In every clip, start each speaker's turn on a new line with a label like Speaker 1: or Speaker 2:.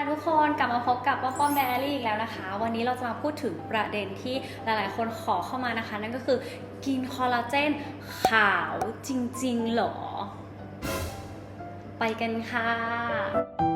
Speaker 1: ค่ะทุกคนกลับมาพบกับป้อมป้อมไดอารี่อีกแล้วนะคะ วันนี้เราจะมาพูดถึงประเด็นที่หลายๆ คนขอเข้ามานะคะ นั่นก็คือกินคอลลาเจนขาวจริงๆหรอ ไปกันค่ะ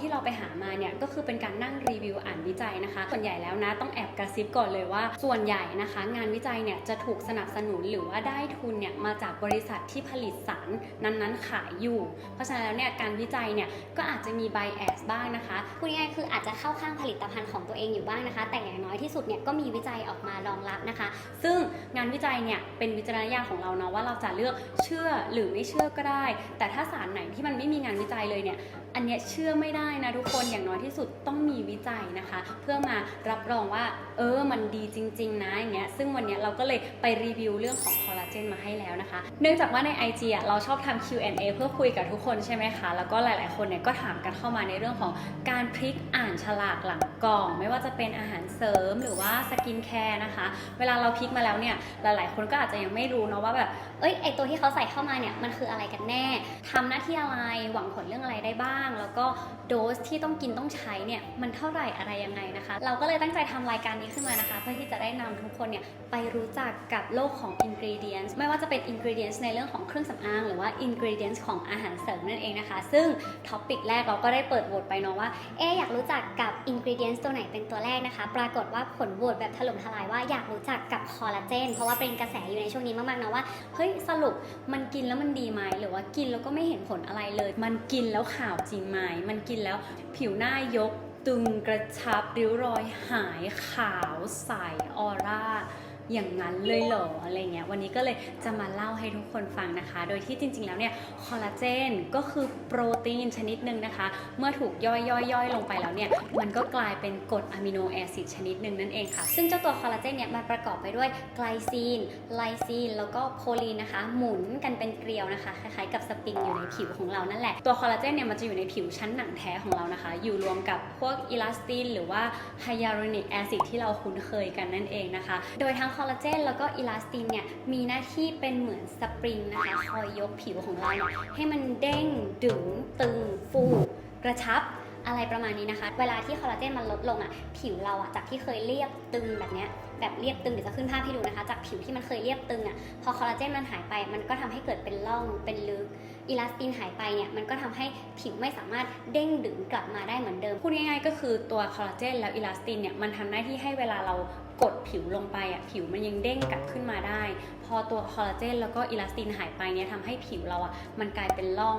Speaker 1: ที่เราไปหามาเนี่ยก็คือเป็นการนั่งรีวิวอ่านวิจัยนะคะ ส่วนใหญ่แล้วนะต้องแอบกระซิบก่อนเลยว่า ส่วนใหญ่นะคะ งานวิจัยเนี่ยจะถูกสนับสนุนหรือว่าได้ทุนเนี่ยมาจากบริษัทที่ผลิตสารนั้นๆขายอยู่ เพราะฉะนั้นแล้วเนี่ยการวิจัยเนี่ยก็อาจจะมี bias บ้างนะคะ
Speaker 2: พูดง่ายๆคืออาจจะเข้าข้างผลิตภัณฑ์ของตัวเองอยู่บ้างนะคะ แต่อย่างน้อยที่สุดเนี่ยก็มีวิจัยออกมารองรับนะคะ
Speaker 1: ซึ่งงานวิจัยเนี่ยเป็นวิจารณญาณของเราเนาะว่าเราจะเลือกเชื่อหรือไม่เชื่อก็ได้ แต่ถ้าสารไหนที่มันไม่มีงานวิจัยเลยเนี่ย อันเนี้ยเชื่อไม่ได้นะทุกคนอย่างน้อยที่สุดต้องมีวิจัยนะคะ เพื่อมารับรองว่า เออมันดีจริง ๆ นะอย่างเงี้ยซึ่งวันเนี้ยเราก็เลยไปรีวิวเรื่องของคอลลาเจนมาให้แล้วนะคะ เนื่องจากว่าใน IG อะเราชอบทำ Q&A เพื่อคุยกับทุกคนใช่ไหมคะ แล้วก็หลาย ๆ คนเนี่ยก็ถามกันเข้ามาในเรื่องของการพลิกอ่านฉลากหลังกล่อง ไม่ว่าจะเป็นอาหารเสริมหรือว่าสกินแคร์นะคะ เวลาเราพลิกมาแล้วเนี่ยหลายๆ คนก็อาจจะยังไม่รู้เนาะว่าแบบ
Speaker 2: เอ้ยไอตัวที่เขาใส่เข้ามาเนี่ยมันคืออะไรกันแน่ทำหน้าที่อะไรหวังผลเรื่องอะไรได้บ้าง แล้วก็โดสที่ต้องกินต้องใช้เนี่ยมันเท่าไหร่อะไรยังไงนะคะ เราก็เลยตั้งใจทำรายการนี้ขึ้นมานะคะ เพื่อที่จะได้นำทุกคนเนี่ยไปรู้จักกับโลกของ ingredients ไม่ว่าจะเป็น ingredients ในเรื่องของเครื่องสำอางหรือว่า ingredients ของอาหารเสริมนั่นเองนะคะ ซึ่งท็อปิกแรกเราก็ได้เปิดโหวตไปเนาะว่าเอ๊อยากรู้จักกับ ingredients ตัวไหนเป็นตัวแรกนะคะ ปรากฏว่าผลโหวตแบบถล่มทลายว่าอยากรู้จักกับคอลลาเจนเพราะว่าเป็นกระแสอยู่ในช่วงนี้มากๆนะว่า
Speaker 1: เฮ้ยสรุปมันกินแล้วมันดีไหมหรือว่ากินแล้วก็ไม่เห็นผลอะไรเลย มันกินแล้วขาวจริงไหมมันกินแล้วผิวหน้ายก ตึงกระชับริ้วรอยหายขาวใสออร่า อย่างนั้นเลยเหรออะไรเงี้ยวันนี้ก็เลยจะมาเล่าให้ทุกคนฟังนะคะ โดยที่จริง ๆ แล้วเนี่ยคอลลาเจนก็คือโปรตีนชนิดหนึ่งนะคะ เมื่อถูกย่อยย่อยย่อยลงไปแล้วเนี่ยมันก็กลายเป็นกรดอะมิโนแอซิดชนิดหนึ่งนั่นเองค่ะ
Speaker 2: ซึ่งเจ้าตัวคอลลาเจนเนี่ยมันประกอบไปด้วยไกลซีน ไลซีน แล้วก็โคลีนนะคะ หมุนกันเป็นเกลียวนะคะ คล้ายๆกับสปริงอยู่ในผิวของเรานั่นแหละ
Speaker 1: ตัวคอลลาเจนเนี่ยมันจะอยู่ในผิวชั้นหนังแท้ของเรานะคะ อยู่รวมกับพวกอิลาสตินหรือว่าไฮยาลูรอนิกแอซิดที่เราคุ้นเคยกันนั่นเองนะคะ
Speaker 2: โดยทั้งคอลลาเจนแล้วก็อิลาสตินเนี่ยมีหน้าที่เป็นเหมือนสปริงนะคะคอยยกผิวของเราให้มันเด้งดึงตึงฟูกระชับอะไรประมาณนี้นะคะ เวลาที่คอลลาเจนมันลดลงอะ ผิวเราอะ จากที่เคยเรียบตึงแบบเนี้ย แบบเรียบตึงเดี๋ยวจะขึ้นภาพให้ดูนะคะ จากผิวที่มันเคยเรียบตึงอะ พอคอลลาเจนมันหายไป มันก็ทำให้เกิดเป็นร่อง เป็นลึก อิลาสตินหายไปเนี่ย มันก็ทำให้ผิวไม่สามารถเด้งดึงกลับมาได้เหมือนเดิม
Speaker 1: พูดง่ายๆก็คือตัวคอลลาเจนแล้วอิลาสตินเนี่ย มันทำหน้าที่ให้เวลาเรา กดผิวลงไปอะผิวมันยังเด้งกลับขึ้นมาได้ พอตัวคอลลาเจนแล้วก็อิลาสตินหายไปเนี่ยทำให้ผิวเราอะมันกลายเป็นร่อง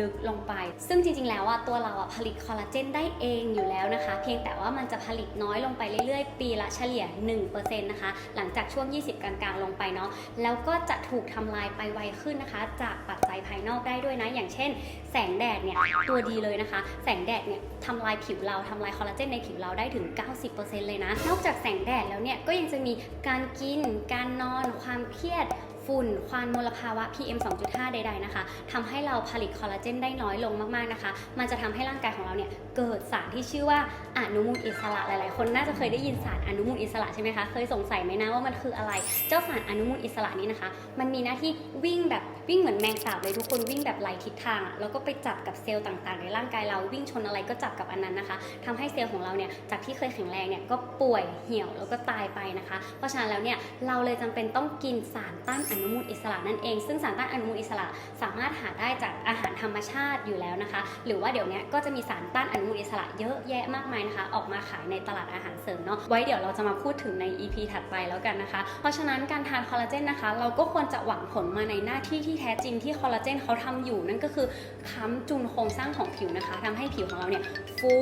Speaker 1: ลึกลงไป
Speaker 2: ซึ่งจริงๆ แล้วอะตัวเราอะผลิตคอลลาเจนได้เองอยู่แล้วนะคะ เพียงแต่ว่ามันจะผลิตน้อยลงไปเรื่อยๆ ปีละเฉลี่ย 1%นะคะ หลังจากช่วง 20 กลางๆ ลงไปเนาะ แล้วก็จะถูกทำลายไปไวขึ้นนะคะ จากปัจจัยภายนอกได้ด้วยนะ อย่างเช่น แสงแดดเนี่ยตัวดีเลยนะคะ แสงแดดเนี่ยทำลายผิวเราทำลายคอลลาเจนในผิวเราได้ถึง 90%เลยนะ นอกจากแสงแดดแล้วเนี่ยก็ยังจะมีการกิน การนอน ความเครียด Yeah. ฝุ่น ควันมลภาวะ PM 2.5 ใดๆนะคะทำให้เราผลิตคอลลาเจนได้น้อยลงมากๆนะคะ มันจะทำให้ร่างกายของเราเนี่ยเกิดสารที่ชื่อว่าอนุมูลอิสระหลายๆ คนน่าจะเคยได้ยินสารอนุมูลอิสระใช่ไหมคะ เคยสงสัยไหมนะว่ามันคืออะไร เจ้าสารอนุมูลอิสระนี้นะคะ มันมีหน้าที่วิ่งแบบวิ่งเหมือนแมงสาบเลยทุกคนวิ่งแบบไร้ทิศทางแล้วก็ไปจับกับเซลล์ต่างๆ ในร่างกายเราวิ่งชนอะไรก็จับกับอันนั้นนะคะทำให้เซลล์ของเราเนี่ยจากที่เคยแข็งแรงเนี่ยก็ป่วยเหี่ยวแล้วก็ตายไปนะคะ เพราะฉะนั้นแล้วเนี่ยเราเลยจำเป็นต้องกินสารต้านอนุนุมูลอิสระนั่นเอง ซึ่งสารต้านอนุมูลอิสระสามารถหาได้จากอาหารธรรมชาติอยู่แล้วนะคะ หรือว่าเดี๋ยวนี้ก็จะมีสารต้านอนุมูลอิสระเยอะแยะมากมายนะคะ ออกมาขายในตลาดอาหารเสริมเนาะไว้เดี๋ยวเราจะมาพูดถึงใน EP ถัดไปแล้วกันนะคะ เพราะฉะนั้นการทานคอลลาเจนนะคะ เราก็ควรจะหวังผลมาในหน้าที่ที่แท้จริงที่คอลลาเจนเขาทำอยู่นั่นก็คือค้ำจุนโครงสร้างของผิวนะคะทำให้ผิวของเราเนี่ยฟู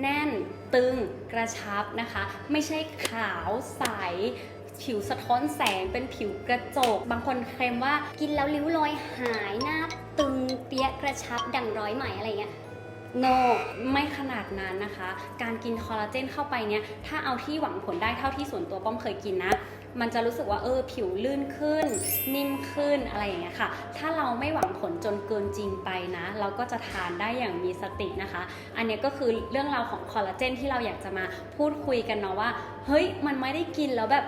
Speaker 2: แน่น ตึงกระชับนะคะ ไม่ใช่ขาวใส ผิวสะท้อนแสงเป็นผิวกระจก บางคนเคลมว่ากินแล้วริ้วรอยหายหน้าตึงเปียกระชับดังร้อยไหมอะไรเงี้ย
Speaker 1: โนไม่ขนาดนั้นนะคะ การกินคอลลาเจนเข้าไปเนี่ย ถ้าเอาที่หวังผลได้เท่าที่ส่วนตัวป้อมเคยกินนะ มันจะรู้สึกว่าเออผิวลื่นขึ้น นิ่มขึ้นอะไรอย่างเงี้ยค่ะ ถ้าเราไม่หวังผลจนเกินจริงไปนะ เราก็จะทานได้อย่างมีสตินะคะ อันเนี้ยก็คือเรื่องราวของคอลลาเจนที่เราอยากจะมาพูดคุยกันเนาะว่า เฮ้ย มันไม่ได้กินแล้วแบบ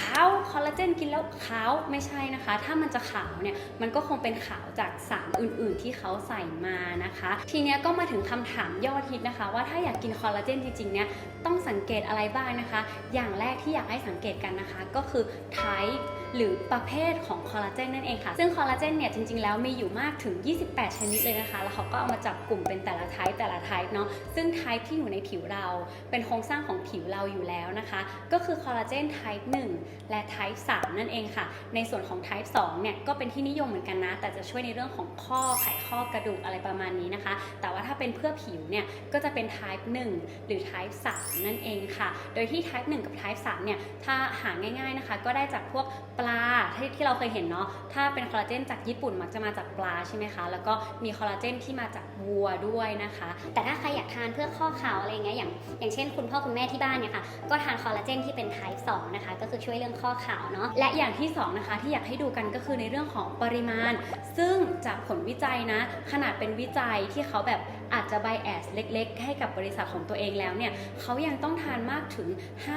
Speaker 1: ขาวคอลลาเจนกินแล้วขาวไม่ใช่นะคะ ถ้ามันจะขาวเนี่ยมันก็คงเป็นขาวจากสารอื่น ๆ ที่เขาใส่มานะคะ ทีเนี้ยก็มาถึงคำถามยอดฮิตนะคะ ว่าถ้าอยากกินคอลลาเจนจริง ๆ เนี่ยต้องสังเกตอะไรบ้างนะคะ อย่างแรกที่อยากให้สังเกตกันนะคะ ก็คือไทป์ หรือประเภทของคอลลาเจนนั่นเองค่ะ ซึ่งคอลลาเจนเนี่ยจริงๆ แล้วมีอยู่มากถึง 28 ชนิดเลยนะคะ แล้วเขาก็เอามาจับกลุ่มเป็นแต่ละ type แต่ละ type เนาะ ซึ่ง type ที่อยู่ในผิวเรา เป็นโครงสร้างของผิวเราอยู่แล้วนะคะ ก็คือคอลลาเจน type 1และ type 3นั่นเองค่ะ ในส่วนของ type 2เนี่ยก็เป็นที่นิยมเหมือนกันนะ แต่จะช่วยในเรื่องของข้อไขข้อกระดูกอะไรประมาณนี้นะคะ แต่ว่าถ้าเป็นเพื่อผิวเนี่ยก็จะเป็น type 1 หรือ type 3 นั่นเองค่ะ โดยที่ type 1 กับ type 3 เนี่ย ถ้าหาง่ายๆนะคะ ก็ได้จากพวกปาที่ที่เราเคยเห็นเนาะถ้าเป็นคอลลาเจนจากญี่ปุ่นมักจะมาจากปลาใช่ไหมคะ แล้วก็มีคอลลาเจนที่มาจากวัวด้วยนะคะ
Speaker 2: แต่ถ้าใครอยากทานเพื่อข้อเข่าอะไรเงี้ยอย่างอย่างเช่นคุณพ่อคุณแม่ที่บ้านเนี่ยค่ะก็ทานคอลลาเจนที่เป็น type 2นะคะก็คือช่วยเรื่องข้อเข่าเนาะ
Speaker 1: และอย่างที่สองนะคะที่อยากให้ดูกันก็คือในเรื่องของปริมาณ ซึ่งจากผลวิจัยนะ ขนาดเป็นวิจัยที่เขาแบบอาจจะไบแอสเล็ก ๆ ให้กับบริษัทของตัวเองแล้วเนี่ยเขายังต้องทานมากถึง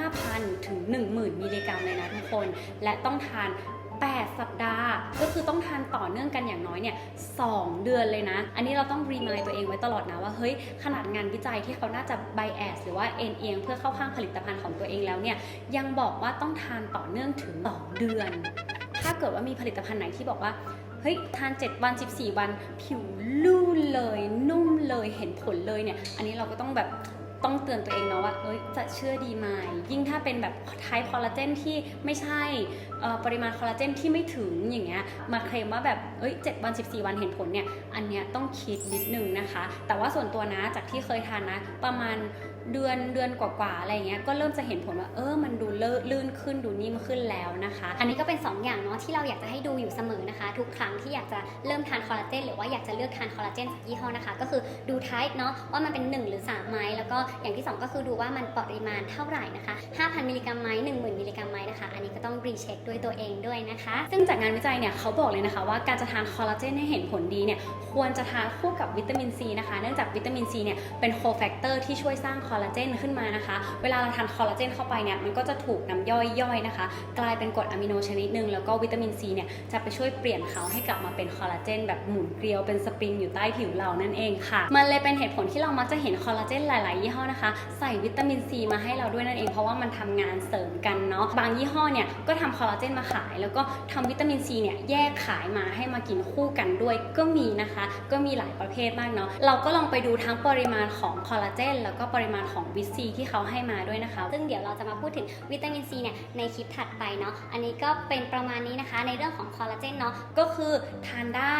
Speaker 1: 5,000 ถึง 10,000 มิลลิกรัมเลยนะทุกคน และต้องทาน8 สัปดาห์ ก็คือต้องทานต่อเนื่องกันอย่างน้อยเนี่ย2เดือนเลยนะ อันนี้เราต้องรีมายตัวเองไว้ตลอดนะว่าเฮ้ยขนาดงานวิจัยที่เขาน่าจะไบแอสหรือว่าเอ็นเอียงเพื่อเข้าข้างผลิตภัณฑ์ของตัวเองแล้วเนี่ยยังบอกว่าต้องทานต่อเนื่องถึง2เดือน ถ้าเกิดว่ามีผลิตภัณฑ์ไหนที่บอกว่าเฮ้ยทาน 7 วัน 14 วัน ผิวลื่นเลยนุ่มเลยเห็นผลเลยเนี่ย อันนี้เราก็ต้องแบบ ต้องเตือนตัวเองเนาะว่าเอ้ยจะเชื่อดีไหมยิ่งถ้าเป็นแบบไทป์คอลลาเจนที่ไม่ใช่ปริมาณคอลลาเจนที่ไม่ถึงอย่างเงี้ยมาเคลมว่าแบบเอ้ย7วัน 14 วันเห็นผลเนี่ยอันเนี้ยต้องคิดนิดนึงนะคะ แต่ว่าส่วนตัวนะจากที่เคยทานนะประมาณ เดือนเดือนกว่าๆอะไรเงี้ยก็เริ่มจะเห็นผลว่าเออมันดูเลื่นขึ้นดูนิ่มขึ้นแล้วนะคะ
Speaker 2: อันนี้ก็เป็น 2 อย่างเนาะที่เราอยากจะให้ดูอยู่เสมอนะคะ ทุกครั้งที่อยากจะเริ่มทานคอลลาเจนหรือว่าอยากจะเลือกทานคอลลาเจนสักยี่ห้อนะคะ ก็คือดู type เนาะว่ามันเป็น 1 หรือ3ไหมแล้วก็อย่างที่ 2 ก็คือดูว่ามันปริมาณเท่าไหร่นะคะ 5,000 มิลลิกรัมไหม10,000 มิลลิกรัมไหมนะคะ อันนี้ก็ต้องรีเช็คด้วยตัวเองด้วยนะคะ
Speaker 1: ซึ่งจากงานวิจัยเนี่ยเขาบอกเลยนะคะ ว่าการจะทานคอลลาเจนให้เห็นผลดีเนี่ยควรจะทานคู่กับวิตามินซีนะคะเนื่องจากวิตามินซีเนี่ยเป็นโคแฟกเตอร์ที่ช่วยสร้างคอลลาเจนขึ้นมานะคะ เวลาเราทานคอลลาเจนเข้าไปเนี่ยมันก็จะถูกน้ำย่อยย่อยนะคะ กลายเป็นกรดอะมิโนชนิดหนึ่งแล้วก็วิตามินซีเนี่ยจะไปช่วยเปลี่ยนเขาให้กลับมาเป็นคอลลาเจนแบบหมุนเกลียวเป็นสปริงอยู่ใต้ผิวเรานั่นเองค่ะ มันเลยเป็นเหตุผลที่เรามักจะเห็นคอลลาเจนหลาย ๆ ยี่ห้อนะคะ ใส่วิตามินซีมาให้เราด้วยนั่นเองเพราะว่ามันทำงานเสริมกันเนาะบางยี่ห้อเนี่ยก็ทำคอลลาเจนมาขาย แล้วก็ทำวิตามินซีเนี่ยแยกขายมาให้มากินคู่กันด้วยก็มีนะคะ ก็มีหลายประเภทมากเนาะเราก็ลองไปดูทั้งปริมาณของคอลลาเจนแล้วก็ปริมาณของวิตซีที่เขาให้มาด้วยนะคะ
Speaker 2: ซึ่งเดี๋ยวเราจะมาพูดถึงวิตามินซีเนี่ยในคลิปถัดไปเนาะ อันนี้ก็เป็นประมาณนี้นะคะในเรื่องของคอลลาเจนเนาะ
Speaker 1: ก็คือทานได้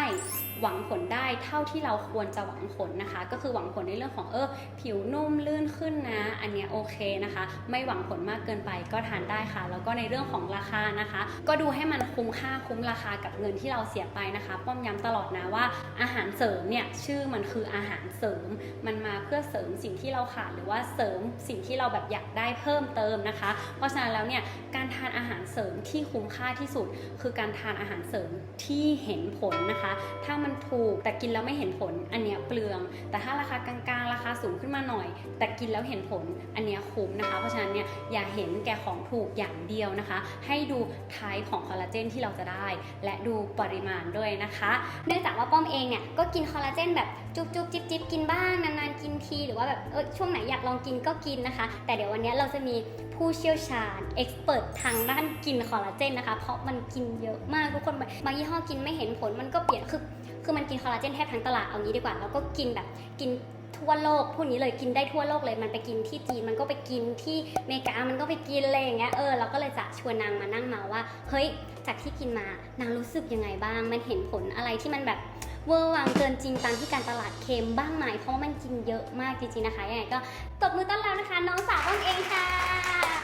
Speaker 1: หวังผลได้เท่าที่เราควรจะหวังผลนะคะ ก็คือหวังผลในเรื่องของเออผิวนุ่มลื่นขึ้นนะ อันเนี้ยโอเคนะคะ ไม่หวังผลมากเกินไปก็ทานได้ค่ะ แล้วก็ในเรื่องของราคานะคะ ก็ดูให้มันคุ้มค่าคุ้มราคากับเงินที่เราเสียไปนะคะ ป้อมย้ำตลอดนะว่าอาหารเสริมเนี่ยชื่อมันคืออาหารเสริม มันมาเพื่อเสริมสิ่งที่เราขาดหรือว่าเสริมสิ่งที่เราแบบอยากได้เพิ่มเติมนะคะ เพราะฉะนั้นแล้วเนี่ยการทานอาหารเสริมที่คุ้มค่าที่สุด คือการทานอาหารเสริมที่เห็นผลนะคะ ถ้ามันถูก แต่กินแล้วไม่เห็นผล อันเนี้ยเปลือง แต่ถ้าราคากลางๆ ราคาสูงขึ้นมาหน่อย แต่กินแล้วเห็นผล อันเนี้ยคุ้มนะคะ เพราะฉะนั้นเนี่ยอย่าเห็นแก่ของถูกอย่างเดียวนะคะ ให้ดูไทป์ของคอลลาเจนที่เราจะได้ และดูปริมาณด้วยนะคะ
Speaker 2: เนื่องจากว่าป้อมเองเนี่ยก็กินคอลลาเจนแบบจุบจุบจิบจิบกินบ้างนานๆกินที หรือว่าแบบเออช่วงไหนอยากลองกินก็กินนะคะ แต่เดี๋ยววันนี้เราจะมีผู้เชี่ยวชาญเอ็กซ์เพรสทางด้านกินคอลลาเจนนะคะ เพราะมันกินเยอะมากทุกคนบางยี่ห้อกินไม่เห็นผลมันก็เปลี่ยนคือ คือมันกินคอลลาเจนแทบทั้งตลาดเอางี้ดีกว่า แล้วก็กินแบบกินทั่วโลกพูดนี้เลยกินได้ทั่วโลกเลย มันไปกินที่จีนมันก็ไปกินที่เมกา มันก็ไปกินอะไรอย่างเงี้ยเออเราก็เลยจะชวนนางมานั่งมาว่า เฮ้ย จากที่กินมานางรู้สึกยังไงบ้าง มันเห็นผลอะไรที่มันแบบเวอร์วังเกินจริงตามที่การตลาดเค็มบ้างไหมเพราะว่ามันกินเยอะมากจริงๆนะคะยังไงก็ตบมือต้อนรับนะคะ น้องสาวป้อมเองค่ะ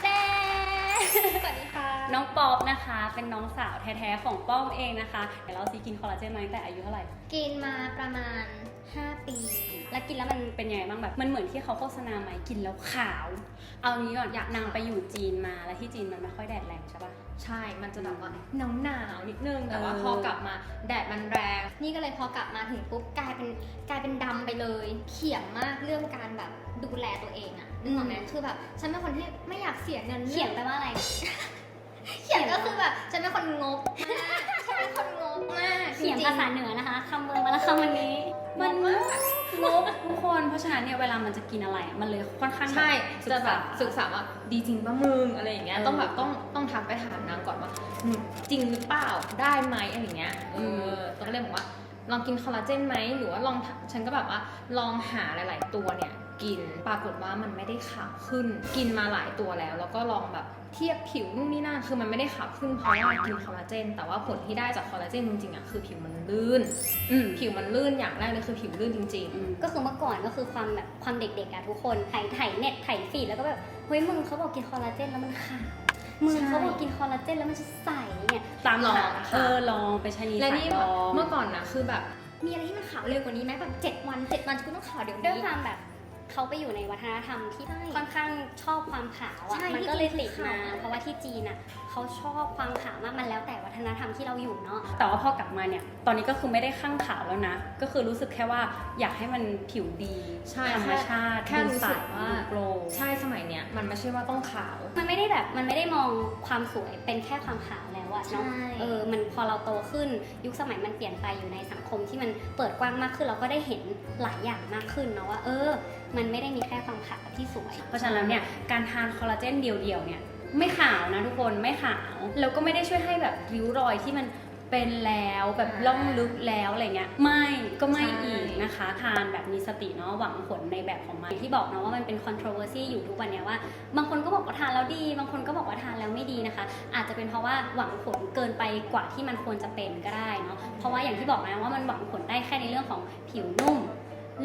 Speaker 2: เด้สวัสดีค่ะ
Speaker 1: น้องป๊อปนะคะ เป็นน้องสาวแท้ๆของป้อมเองนะคะเดี๋ยวเราซีกินคอลลาเจนมาตั้งแต่อายุเท่าไหร่
Speaker 2: กินมาประมาณ 5 ปี แล้วกินแล้วมัน
Speaker 1: เป็นยังไงบ้างแบบ มันเหมือนที่เขาโฆษณาไหมกินแล้วขาว เอางี้ก่อนอยากนางไปอยู่จีนมาแล้วที่จีนมันไม่ค่อยแดดแรงใช่ปะ
Speaker 3: ใช่ มันจะแบบว่าหนาวหนาวๆนิดนึง แต่ว่า
Speaker 1: เออ
Speaker 3: พอกลับมาแดดมันแรง
Speaker 2: นี่ก็เลยพอกลับมาถึงปุ๊บกลายเป็นกลายเป็นดำไปเลย เขียงมากเรื่องการแบบดูแลตัวเองอะนึกออกไหมคือแบบฉันเป็นคนที่ไม่อยากเสียเงิน
Speaker 1: เขี
Speaker 2: เขี
Speaker 1: ย
Speaker 2: ย
Speaker 1: น
Speaker 2: ง
Speaker 1: ไปว่าอะไร
Speaker 2: เขียนก็คือแบบฉันเป็นคนงกมากฉันเป็นคนงกมาก
Speaker 1: เขียนภาษาเหนือนะคะคำเบอร์มาละคำวันนี้ มันงกทุกคน เพราะฉะนั้นเนี่ยเวลามันจะกินอะไรอะมันเลยค่อนข้าง
Speaker 3: ใช่
Speaker 1: ศึ
Speaker 3: จะ
Speaker 1: ก
Speaker 3: แบ
Speaker 1: ษา
Speaker 3: บศึกษาว่าดีจริงป่ะมึงอะไรอย่างเงี้ย
Speaker 1: เออ
Speaker 3: ต้องแบบต้องต้องทักไปถามนางก่อนว่าอืมจริงหรือเปล่าได้ไหมอะไรอย่างเงี้ยเออตอนแรกบอกว่า ลองกินคอลลาเจนไหมหรือว่าลองฉันก็แบบว่าลองหาหลาย ๆ ตัวเนี่ยกินปรากฏว่ามันไม่ได้ขาวขึ้น กินมาหลายตัวแล้ว แล้วก็ลองแบบ เทียบผิวนู่นนี่นั่นคือมันไม่ได้ขาวขึ้นเพราะว่ากินคอลลาเจน แต่ว่าผลที่ได้จากคอลลาเจนจริงๆอะคือผิวมันลื่น
Speaker 1: อืม
Speaker 3: ผิวมันลื่นอย่างแรกเลยคือผิวลื่นจริง
Speaker 1: อืม
Speaker 2: ก็คือเมื่อก่อนก็คือความแบบความเด็กๆอะทุกคนไถไถเน็ตไถฟีดแล้วก็แบบเฮ้ยมึงเขาบอกกินคอลลาเจนแล้วมันขาวมึง
Speaker 3: ใช่
Speaker 2: เขาบอกกินคอลลาเจนแล้วมันจะใสเนี่ย
Speaker 1: ตาม
Speaker 3: ลอง
Speaker 1: หา
Speaker 3: ค่ะ
Speaker 1: เออลองไปใช้นี
Speaker 3: ๆและ
Speaker 1: สาย
Speaker 3: นี่
Speaker 1: ล
Speaker 3: แบบ
Speaker 1: อง
Speaker 3: เมื่อก่อนนะคือแบบ
Speaker 2: มีอะไรที่มันขาวเร็วกว่านี้ไหมแบบเจ็ดวันเจ็ดวันกูต้องขาวเดี๋ยวนี้ด้วยความแบบ เขาไปอยู่ในวัฒนธรรมที่
Speaker 3: ใช่
Speaker 2: ค่อนข้างชอบความขาวอะ
Speaker 3: ใช่
Speaker 2: มันก็เลยติด
Speaker 3: ที่จีน
Speaker 2: มา
Speaker 3: ขาว
Speaker 2: เพราะว่าที่จีนอะเขาชอบความขาวมากมันแล้วแต่วัฒนธรรมที่เราอยู่เนาะ
Speaker 1: แต่ว่าพอกลับมาเนี่ย ตอนนี้ก็คือไม่ได้ข้างขาวแล้วนะ ก็คือรู้สึกแค่ว่าอยากให้มันผิวดี
Speaker 3: ใช่
Speaker 1: ธรรมชาติ
Speaker 3: แค่
Speaker 1: ดู
Speaker 3: รู้
Speaker 1: ใส
Speaker 3: สึกว่า
Speaker 1: ดูโกลว์
Speaker 3: ใช่สมัยเนี้ยมันไม่ใช่ว่าต้องขาว
Speaker 2: มันไม่ได้แบบมันไม่ได้มองความสวยเป็นแค่ความขาวแล้ว อะเนาะ
Speaker 3: ใช่
Speaker 2: เออมันพอเราโตขึ้นยุคสมัยมันเปลี่ยนไปอยู่ในสังคมที่มันเปิดกว้างมากขึ้นเราก็ได้เห็นหลายอย่างมากขึ้นเนาะว่าเออ มันไม่ได้มีแค่ความขาวที่สวย
Speaker 1: เพราะฉะนั้นแล้วเนี่ยการทานคอลลาเจนเดียวๆเนี่ยไม่ขาวนะทุกคนไม่ขาวแล้วก็ไม่ได้ช่วยให้แบบริ้วรอยที่มัน เป็นแล้วแบบ
Speaker 3: อ่า
Speaker 1: ล่องลึกแล้วอะไรเงี้ยไม่ก็ไม่
Speaker 3: ใช่
Speaker 1: อีกนะคะทานแบบมีสติเนาะหวังผลในแบบของมันที่บอกนะว่ามันเป็น controversy อยู่ทุกวันเนี้ยว่า บางคนก็บอกว่าทานแล้วดี บางคนก็บอกว่าทานแล้วไม่ดีนะคะ อาจจะเป็นเพราะว่าหวังผลเกินไปกว่าที่มันควรจะเป็นก็ได้เนาะเพราะว่าอย่างที่บอกนะว่ามันหวังผลได้แค่ในเรื่องของผิวนุ่ม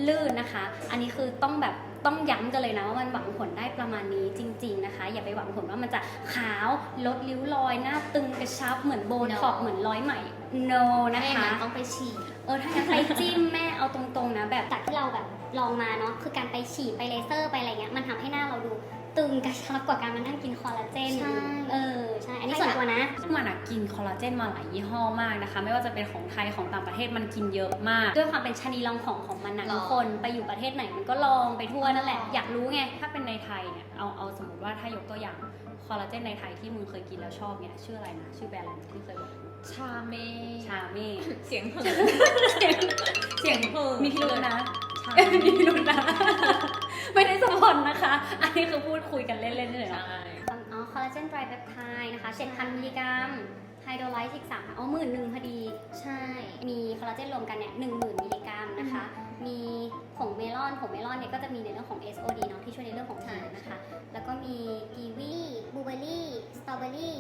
Speaker 1: ลื่นนะคะ อันนี้คือต้องแบบ ต้องย้ำกันเลยนะว่ามันหวังผลได้ประมาณนี้จริง ๆนะคะ อย่าไปหวังผลว่ามันจะขาวลดริ้วรอยหน้าตึงกระชับเหมือนโบท็อก
Speaker 2: No
Speaker 1: เหมือนร้อยไหม no นะ
Speaker 2: แม่
Speaker 1: คะ
Speaker 2: มันต้องไปฉีด เออถ้างั้นไปจิ้มแม่เอาตรงๆนะแบบ จากที่เราแบบลองมาเนาะคือการไปฉีดไปเลเซอร์ไปอะไรเงี้ยมันทำให้หน้าเราดู ตึงกระชับกว่าการมานั่งกินคอลลาเจน
Speaker 3: ใช่
Speaker 2: เออ ใช่ อันนี้ส่วนตัวนะ
Speaker 1: มันอะกินคอลลาเจนมาหลายยี่ห้อมากนะคะ ไม่ว่าจะเป็นของไทยของต่างประเทศมันกินเยอะมาก
Speaker 2: ด้วยความเป็นชะนีลองของของมันนะ
Speaker 3: ลอง
Speaker 2: ทุกคนไปอยู่ประเทศไหนมันก็ลองไปทั่วนั่นแหละ
Speaker 1: อยากรู้ไง ถ้าเป็นในไทยเนี่ยเอาเอาสมมติว่าถ้ายกตัวอย่างคอลลาเจนในไทยที่มึงเคยกินแล้วชอบเนี่ยชื่ออะไรนะชื่อแบรนด์อะไรนะที่เคยบอก
Speaker 3: ชาเม
Speaker 1: ชาเม่
Speaker 3: เสียงเหิน
Speaker 1: เสียง
Speaker 3: เหิน
Speaker 1: มีพิรุธนะ
Speaker 3: ใช่
Speaker 1: มีพิรุธนะ ไม่ได้สปอนนะคะ อันนี้คือพูดคุยกันเล่นๆเฉยๆ
Speaker 3: ใช่
Speaker 1: นะ
Speaker 2: อ๋อคอลลาเจนไตรเปปไทด์นะคะ7,000มิลลิกรัมไฮโดรไลซ์อีก3อ๋อหมื่นหนึ่งพอดี ใช่ มีคอลลาเจนรวมกันเนี่ย10,000มิลลิกรัมนะคะ มีผงเมลอน ผงเมลอนเนี่ยก็จะมีในเรื่องของ SOD เนาะที่ช่วยในเรื่องของผิวนะคะ แล้วก็มีกีวีบลูเบอร์รี่ สตรอเบอรี่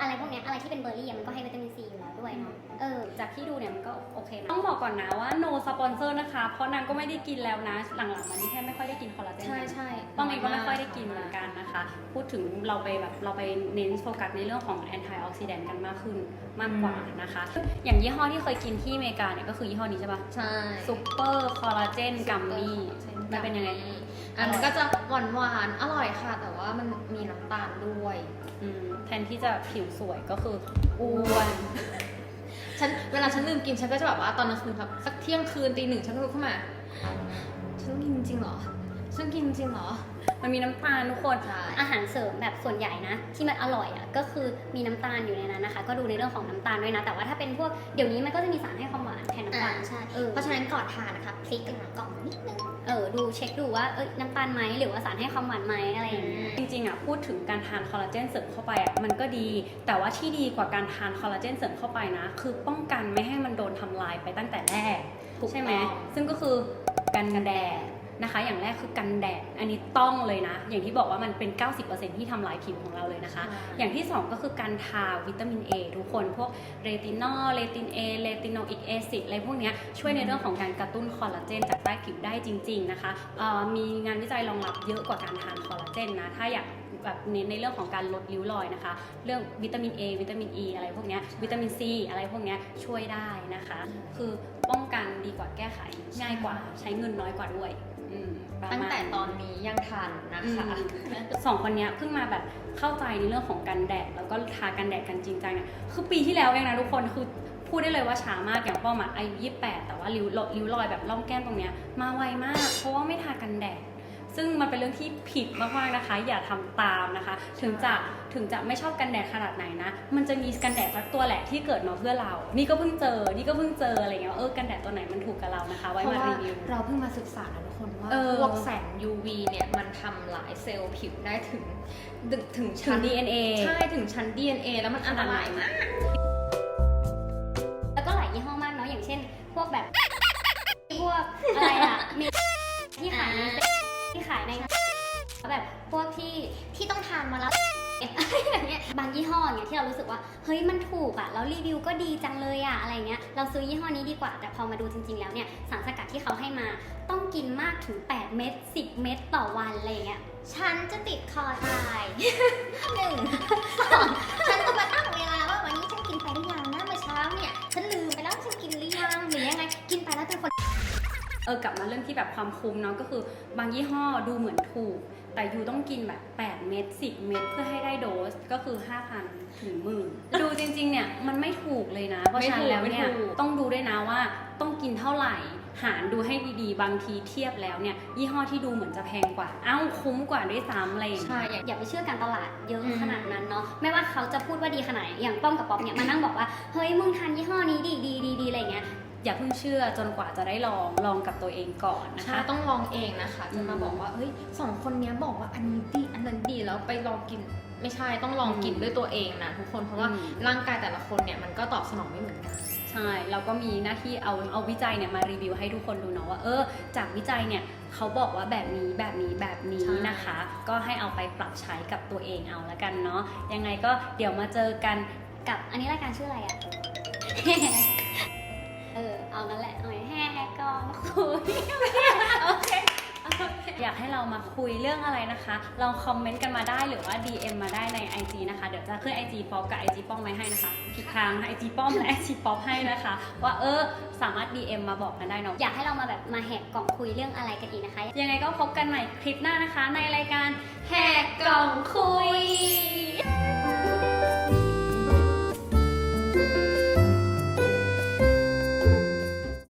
Speaker 2: อะไรพวกเนี้ยอะไรที่เป็นเบอร์รี่อะมันก็ให้วิตามินซีอยู่แล้วด้วยเนาะ เออ
Speaker 1: จากที่ดูเนี่ยมันก็โอเคนะต้องบอกก่อนนะว่า no sponsor นะคะ เพราะนางก็ไม่ได้กินแล้วนะ หลังๆมานี้แค่ไม่ค่อยได้กินคอลลาเจน
Speaker 3: ใช่ใช่
Speaker 1: ตอนนี้ก็ไม่ค่อยได้กินเหมือนกันนะคะ พูดถึงเราไปแบบเราไปเน้นโฟกัสในเรื่องของ anti oxidant กันมากขึ้นมากกว่านะคะ อย่างยี่ห้อที่เคยกินที่อเมริกาเนี่ยก็คือยี่ห้อนี้ใช่ปะ
Speaker 3: ใช่
Speaker 1: ซูเปอร์คอลลาเจนกัมมี่มันเป็นยังไง
Speaker 3: อันนั้นก็จะหวานหวานๆอร่อยค่ะ แต่ว่ามันมีน้ำตาลด้วย
Speaker 1: อืมแทนที่จะผิวสวยก็คืออ้วน
Speaker 3: ฉันเวลาฉันลืมกินฉันก็จะแบบว่าตอนกลางคืนแบบสักเที่ยงคืนตีหนึ่งฉันก็ลุกขึ้นมา ฉันต้องกินจริงเหรอ ฉันกินจริงเหรอ
Speaker 1: มันมีน้ำตาลทุกคน
Speaker 3: ใช่
Speaker 2: อาหารเสริมแบบส่วนใหญ่นะ ที่มันอร่อยอะก็คือมีน้ำตาลอยู่ในนั้นนะคะ ก็ดูในเรื่องของน้ำตาลด้วยนะ แต่ว่าถ้าเป็นพวกเดี๋ยวนี้มันก็จะมีสารให้ความหวานแทนน้ำตาล
Speaker 4: อ่าใช่
Speaker 2: เออ
Speaker 4: เพราะฉะนั้นก่อนทานนะคะพลิกกันกล่องนิดนึง
Speaker 2: เออดูเช็คดูว่าเอ้ยน้ำตาลไหมหรือว่าสารให้ความหวานไหมอะไรอย่างเงี้ย
Speaker 1: จริงๆอะพูดถึงการทานคอลลาเจนเสริมเข้าไปอะมันก็ดี แต่ว่าที่ดีกว่าการทานคอลลาเจนเสริมเข้าไปนะ คือป้องกันไม่ให้มันโดนทำลายไปตั้งแต่แรก
Speaker 3: ถูก
Speaker 1: ใช่ไหม
Speaker 3: ต้อง
Speaker 1: ซึ่งก็คือกันแดด นะคะ อย่างแรกคือกันแดด อันนี้ต้องเลยนะ อย่างที่บอกว่ามันเป็น 90%ที่ทำลายผิวของเราเลยนะคะ อย่างที่ 2 ก็คือการทาวิตามิน A ทุกคน พวกเรตินอล เรติน A เรติโนอิกแอซิดอะไรพวกเนี้ยช่วยในเรื่องของการกระตุ้นคอลลาเจนจากใต้ผิวได้จริง ๆ นะคะเอ่อมีงานวิจัยรองรับเยอะกว่าการทานคอลลาเจนนะ ถ้าอยากแบบเน้นในเรื่องของการลดริ้วรอยนะคะ เรื่องวิตามิน A วิตามิน E อะไรพวกเนี้ยวิตามิน C อะไรพวกเนี้ยช่วยได้นะคะ คือป้องกันดีกว่าแก้ไขง่ายกว่าใช้เงินน้อยกว่าด้วยอืมประมาณ
Speaker 3: ตั้งแต่ตอนนี้ยังทันนะคะ
Speaker 1: สองคนเนี้ยเพิ่งมาแบบเข้าใจในเรื่องของกันแดด แล้วก็ทากันแดดกันจริงจังเนี่ยคือปีที่แล้วเองนะทุกคนคือพูดได้เลยว่าช้ามากอย่างป้อมอะอายุยี่แต่ว่าริ้วริ้วรอยแบบร่องแก้มตรงเนี้ยมาไวมาก เพราะว่าไม่ทากันแดด ซึ่งมันเป็นเป็นเรื่องที่ผิดมากๆนะคะ อย่าทำตามนะคะ ถึงจะถึงจะไม่ชอบกันแดดขนาดไหนนะ มันจะมีกันแดดสักตัวแหละที่เกิดมาเพื่อเรา นี่ก็เพิ่งเจอ นี่ก็เพิ่งเจออะไรเงี้ยเออกันแดดตัวไหนมันถูกกับเรานะคะ ไว้
Speaker 3: เพราะ
Speaker 1: มา
Speaker 3: ว่า
Speaker 1: รีวิว
Speaker 3: เราเพิ่งมาศึกษานะทุกคนว่า
Speaker 1: เออ
Speaker 3: พวกแสง UV เนี่ยมันทำลายเซลล์ผิวได้ถึงถึงถึง
Speaker 1: ถึ
Speaker 3: ชั้
Speaker 1: ง
Speaker 3: น
Speaker 1: DNA
Speaker 3: ใช่ถึงชั้น DNA แล้วมันอันตรายมาก
Speaker 2: แล้วก็หลายยี่ห้อมากเนาะอย่างเช่น พวกแบบพวกอะไรอะมี ที่ที่
Speaker 4: ต้องทานมาแล้ว
Speaker 2: แบบเนี้ยบางยี่ห้ออย่างเงี้ยที่เรารู้สึกว่าเฮ้ยมันถูกอะแล้วรีวิวก็ดีจังเลยอะอะไรเงี้ยเราซื้อยี่ห้อนี้ดีกว่า แต่พอมาดูจริง ๆ แล้วเนี่ยสารสกัดที่เขาให้มาต้องกินมากถึง 8 เม็ด10 เม็ดต่อวันอะไรอย่างเงี้ย
Speaker 4: ฉันจะติดคอตายหนึ่งสองฉันจะมาตั้งเวลาว่าวันนี้ฉันกินไปหรือยังนะเมื่อเช้าเนี่ยฉันลืมไปแล้วว่าฉันกินหรือยังหรือยังไงกินไปแล้วเป็นคน
Speaker 1: เออกลับมาเรื่องที่แบบความคุ้มเนาะก็คือบางยี่ห้อดูเหมือนถูก แต่ยูต้องกินแบบ 8 เม็ด10 เม็ดเพื่อให้ได้โดสก็คือ 5,000 ถึงหมื่นดูจริง ๆ เนี่ย มันไม่ถูกเลยนะ เพราะฉะนั้นแล้วเนี่ย
Speaker 3: ไม่ถูก
Speaker 1: ต้องดูด้วยนะว่าต้องกินเท่าไหร่ หารดูให้ดีๆ บางทีเทียบแล้วเนี่ย ยี่ห้อที่ดูเหมือนจะแพงกว่า เอ้าคุ้มกว่าด้วยซ้ำอะไรอย่างเงี้ย
Speaker 3: ใช่อย่าง
Speaker 2: อย่าไปเชื่อการตลาดเยอะ
Speaker 3: อืม
Speaker 2: ขนาดนั้นเนาะไม่ว่าเขาจะพูดว่าดีขนาดไหนอย่างป้อมกับป๊อปเนี่ยมานั่งบอกว่าเฮ้ยมึงทานยี่ห้อนี้ดีดีดีดีอะไรเงี้ย
Speaker 1: อย่าเพิ่งเชื่อจนกว่าจะได้ลองลองกับตัวเองก่อนนะ
Speaker 3: ใช่
Speaker 1: คะ
Speaker 3: ต้องลองเองนะคะจะมา
Speaker 1: อืม
Speaker 3: บอกว่าเฮ้ยสองคนเนี้ยบอกว่าอันนี้ดีอันนั้นดีแล้วไปลองกินไม่ใช่ต้องลองกิน
Speaker 1: อืม
Speaker 3: ด้วยตัวเองนะทุกคนเพราะว่า
Speaker 1: อืม
Speaker 3: ร่างกายแต่ละคนเนี่ยมันก็ตอบสนองไม่เหมือนกัน
Speaker 1: ใช่เราก็มีหน้าที่เอาเอาวิจัยเนี่ยมารีวิวให้ทุกคนดูเนาะว่าเออจากวิจัยเนี่ยเขาบอกว่าแบบนี้แบบนี้แบบนี้
Speaker 3: ใช่
Speaker 1: นะคะ ก็ให้เอาไปปรับใช้กับตัวเองเอาละกันเนาะยังไงก็เดี๋ยวมาเจอกัน
Speaker 2: กับอันนี้รายการชื่ออะไรอะ อยา
Speaker 1: กให้เรามาคุยเรื่องอะไรนะคะลองคอมเมนต์กันมาได้หรือว่า DM มาได้ใน IG นะคะ เดี๋ยวจะขึ้น IG ป๊อปกับ IG ป้อมไว้ให้นะคะผิดทางไอจีป้อมและ IG ป๊อปให้นะคะ ว่าเออสามารถ DM มาบอกกันได้เนาะ
Speaker 2: อยากให้เรามาแบบมาแหกกล่องคุยเรื่องอะไรกันอีกนะคะ
Speaker 1: ยังไงก็พบกันใหม่คลิปหน้านะคะ ในรายการแหกกล่องคุย